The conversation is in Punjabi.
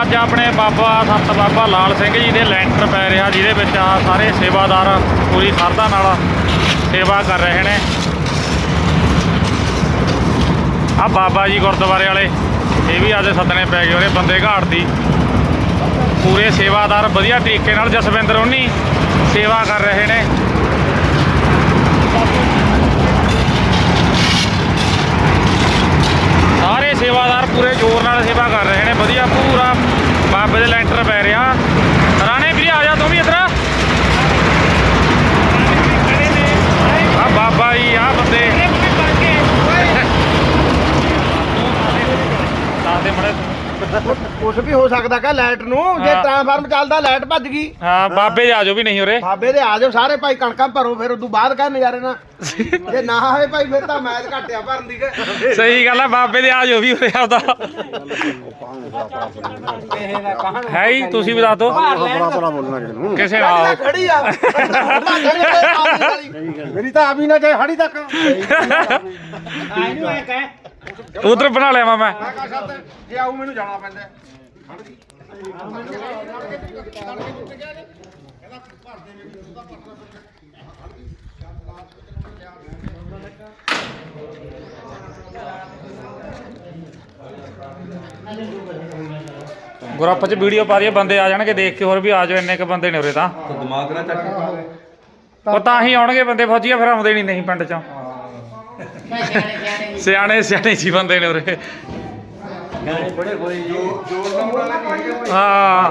ਅੱਜ ਆਪਣੇ ਬਾਬਾ ਸੰਤ ਬਾਬਾ ਲਾਲ ਸਿੰਘ ਜੀ ਦੇ ਲੈਂਟਰ ਪੈ ਰਿਹਾ, ਜਿਹਦੇ ਵਿੱਚ ਆ ਸਾਰੇ ਸੇਵਾਦਾਰ ਪੂਰੀ ਸਰਦਾ ਨਾਲ ਸੇਵਾ ਕਰ ਰਹੇ ਨੇ। ਆ ਬਾਬਾ ਜੀ ਗੁਰਦੁਆਰੇ ਵਾਲੇ, ਇਹ ਵੀ ਅੱਜ ਸੱਦਣੇ ਪੈ ਗਏ ਉਹਨੇ ਬੰਦੇ ਘਾਟ ਦੀ। ਪੂਰੇ ਸੇਵਾਦਾਰ ਵਧੀਆ ਤਰੀਕੇ ਨਾਲ ਜਸਵਿੰਦਰ ਉਹਨੀ ਸੇਵਾ ਕਰ ਰਹੇ ਨੇ ਸਾਰੇ ਸੇਵਾਦਾਰ ਪੂਰੇ ਜ਼ੋਰ ਨਾਲ ਸੇਵਾ ਕਰ ਰਹੇ ਨੇ ਵਧੀਆ ਪੂਰਾ ਬਾਬੇ ਦੇ ਲੈਂਟਰ ਪੈ ਰਿਹਾ ਰਾਣੇ ਵੀਰੇ ਆ ਜਾ ਤੂੰ ਵੀ ਇੱਧਰ ਆ ਬਾਬਾ ਜੀ ਆ ਬੰਦੇ ਦੱਸ ਦੇ ਮੜੇ ਕੁਝ ਵੀ ਹੋ ਸਕਦਾ ਕਾ ਲਾਈਟ ਨੂੰ ਜੇ ਹਾਂ। ਟ੍ਰਾਂਸਫਾਰਮ ਚੱਲਦਾ ਲਾਈਟ ਭੱਜ ਗਈ। ਹਾਂ ਬਾਬੇ ਜੀ ਆ ਜਾਓ ਵੀ ਨਹੀਂ ਉਰੇ। ਬਾਬੇ ਦੇ ਆ ਜਾਓ ਸਾਰੇ ਭਾਈ ਕਣਕਾਂ ਭਰੋ ਫਿਰ ਉਦੋਂ ਬਾਅਦ ਕਾ ਨਜ਼ਾਰੇ ਨਾ ਜੇ ਨਾ ਹੋਵੇ ਭਾਈ ਫਿਰ ਤਾਂ ਮੈਚ ਘਟਿਆ ਭਰਨ ਦੀ ਕਿ। ਸਹੀ ਗੱਲ ਹੈ ਬਾਬੇ ਦੇ ਆ ਜਾਓ ਵੀ ਉਰੇ ਆਪਦਾ। ਹੈ ਹੀ ਤੁਸੀਂ ਵੀ ਦੱਸ ਦਿਓ ਬੜਾ ਬੜਾ ਬੋਲਣਾ ਕਿਸੇ ਨੂੰ। ਕਿਸੇ ਨਾਲ। ਖੜੀ ਆ। ਮੇਰੀ ਤਾਂ ਆਪ ਹੀ ਨਾ ਜਾਏ ਹੜੀ ਤੱਕ। ਉਧਰ ਬਣਾ ਲਿਆ ਮੈਂ। ਜੇ ਆਉ ਮੈਨੂੰ ਜਾਣਾ ਪੈਂਦਾ। ਗਰੁੱਪ 'ਚ ਵੀਡੀਓ ਪਾ ਦਈਏ ਬੰਦੇ ਆ ਜਾਣਗੇ ਦੇਖ ਕੇ ਹੋਰ ਵੀ ਆ ਜਾਓ ਇੰਨੇ ਕ ਬੰਦੇ ਨੇ ਉਰੇ ਤਾਂ ਦਿਮਾਗ ਨਾ ਚੱਕ। ਉਹ ਤਾਂ ਹੀ ਆਉਣਗੇ ਬੰਦੇ ਫੌਜੀਆ ਫਿਰ ਆਉਂਦੇ ਨਹੀਂ ਨਹੀਂ ਪਿੰਡ 'ਚੋਂ। ਸਿਆਣੇ ਸਿਆਣੇ ਜੀ ਬੰਦੇ ਨੇ ਉਰੇ ਹਾਂ